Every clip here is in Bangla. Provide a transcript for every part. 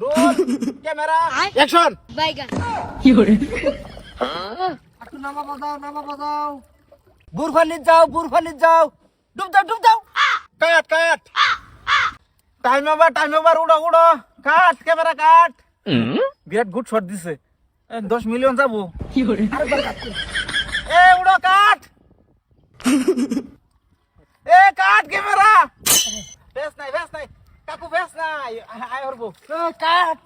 Roll camera action বাইগা। একটু নামা বাজাও নামা বাজাও। বুরফানিত যাও বুরফানিত যাও। ডুব যাও ডুব যাও। Cut cut. Time over time over উড়ো উড়ো। Cut camera cut. বিরাট গুড শট দিছে। এ, দশ মিলিয়ন যাব। আরেকবার কাট কর। এ উড়ো কাট। এ কাট ক্যামেরা বেশ নাই বেশ নাই। কাকু বেশ নাই আয় হরবো। এ, কাট।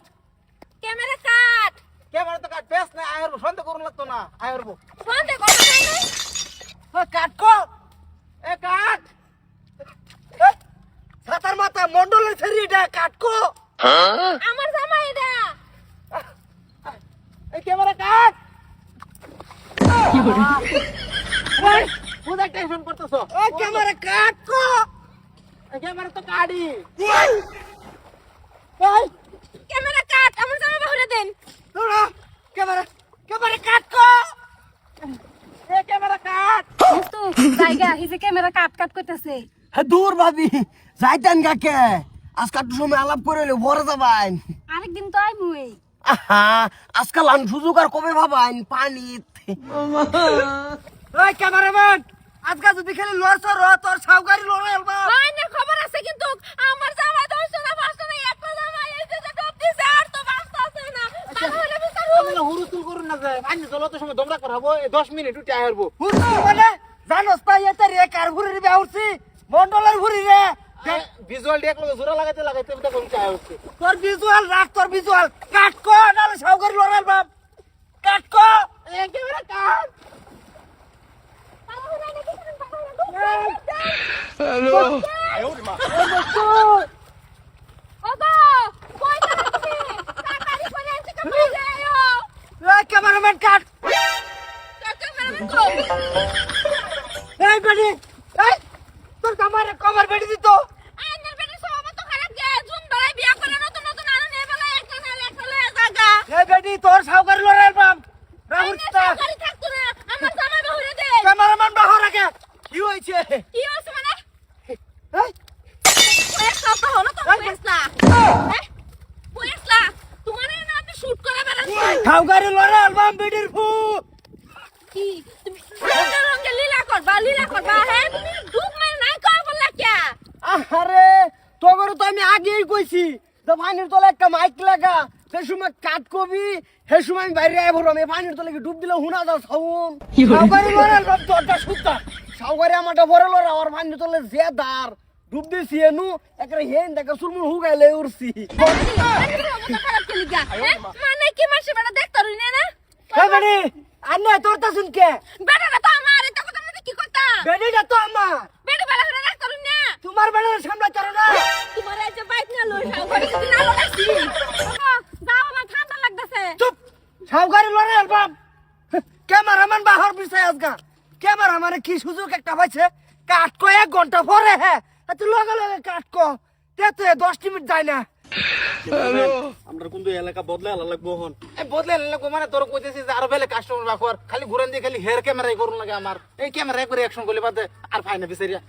ক্যামেরা কাট। ক্যামেরা তো কাট বেশ নাই আয় হরবো সন্দেহ করুন লাগতো না আয় হরবো। ফোনতে কথা নাই না এ, কাট কো। এ কাট। এ, সাতার মাথা মন্ডলের ফেরি এটা কাট কো। আমার জামা এটা এই ক্যামেরা কাট। এই, কোথায় টেনশন করতেছো। এই ক্যামেরা কাট কো। এই ক্যামেরা তো কাটি এই! ক্যামেরা কাট আমার জামা বাহুরে দেন। তোরা ক্যামেরা ক্যামেরা কাট কো! এই ক্যামেরা কাট! দোস্ত জায়গা হিসে ক্যামেরা কাট কাট করতেছে। হ্যাঁ দূর ভাবি যাইতেন কাকে? আজকাল একটু সময় আলাপ করে এলে ভরে যাবাইন আরেকদিন তো আই মুই আহা আজকাল আন সুযোগ আর কবে ভাবাইন পানিত এই ক্যামেরাম্যান! আজকে যদি খালি লড়ছর তোর সাউকারি লড়াই আলবা মাইনের খবর আছে কিন্তু আমার জামা দশটা না পাঁচটা না একটা জামা এসে যে ডব দিছে আর তো বাঁচতে আছে না। তাহলে বিচার আমি হুরুতুল করুন না যায় আইনি চলো তো সময় দমরা করাবো এই 10 মিনিট উঠে আইরবো হুজুর মানে জানোস তা এতে রে কার ঘুরে রে আউছি মন্ডলের ঘুরি রে। ভিজুয়াল ডেক লগে জোরা লাগাইতে লাগাইতে এটা কোন চাই হচ্ছে? তোর ভিজুয়াল রাখ তোর ভিজুয়াল কাট কো নালে সাউকারি লড়াই বাপ। কাট কো একেবারে কাট। এই ক্যামেরাম্যান কাট এই বেডি এই তোর কামারে কভার বেডি দিত আইনের বেটা সব তো খারাপ গে জুন ধরে বিয়া করে নতুন নতুন আনো নেই বলে একটা না একটা লয়ে জায়গা এই বেডি তোর সাউকারি লড়াই বাপ আইনের রাহুলটা সরকারি থাকতো না আমার জামা বাহুরে দে ক্যামেরাম্যান বাহর রাখে কি হয়েছে কি হইছে মানে এই পয়সা তো হলো তো পয়সা হ্যাঁ পয়সা তোমার না আপনি শুট করে সাউকারি লড়াই আলবাম বেডির ফু কি? তুমি রঙে লীলা করবা লীলা করবা হ্যাঁ? তুমি ডুব মেরে নাই কই বললা কে? আরে তোগর তো আমি আগেই কইছি যে পানির তলে একটা মাইক লাগা সে সময় কাট কবি সে সময় আমি বাইরে আইব আমি পানির তলে কি ডুব দিলে হুনা দাও সাউন? আলবাম সুতা। সাউকারি আমারটা বড় লড়া আর পানির তলে যে দার ডুব দিছি এনু একটা হেন দেখা সুরমুর হুগাইলে উড়ছি মানে কি মাসে বেড়া দেখতে রই না হে বেডি? আন্নে তোর তা শুনকে। বেড়াটা তো আমার এটা কথা কি করতা বেডিটা তো আমার। বেড়া বেড়া হলে দেখতে রই না। তোমার বেড়ার সামনে চলো না। তোমার এই যে বাইক না লই যাও ঘরে যদি না লাগাইছি যাও আমার ঠান্ডা লাগতেছে। চুপ। সাউকারি লড়াই আলবাম ক্যামেরাম্যান বাহর বিষয় আজকা ক্যামেরাম্যানে কি সুযোগ একটা পাইছে? কাট কো এক ঘণ্টা পরে হ্যাঁ। এত লগে লগে কাট কো। তো দশ মিনিট যায় না। আমরা কিন্তু এলাকা বদলে আলা লাগবো হন। এই আলা লাগবো মানে তোর কইতেছি যে আরও বেলে কাস্টমার বাকর খালি ঘুরান দিয়ে খালি হেয়ার ক্যামেরাই করুন লাগে আমার। এই ক্যামেরাই করে অ্যাকশন করলে বাদে আর ফাইনা বিচারিয়া।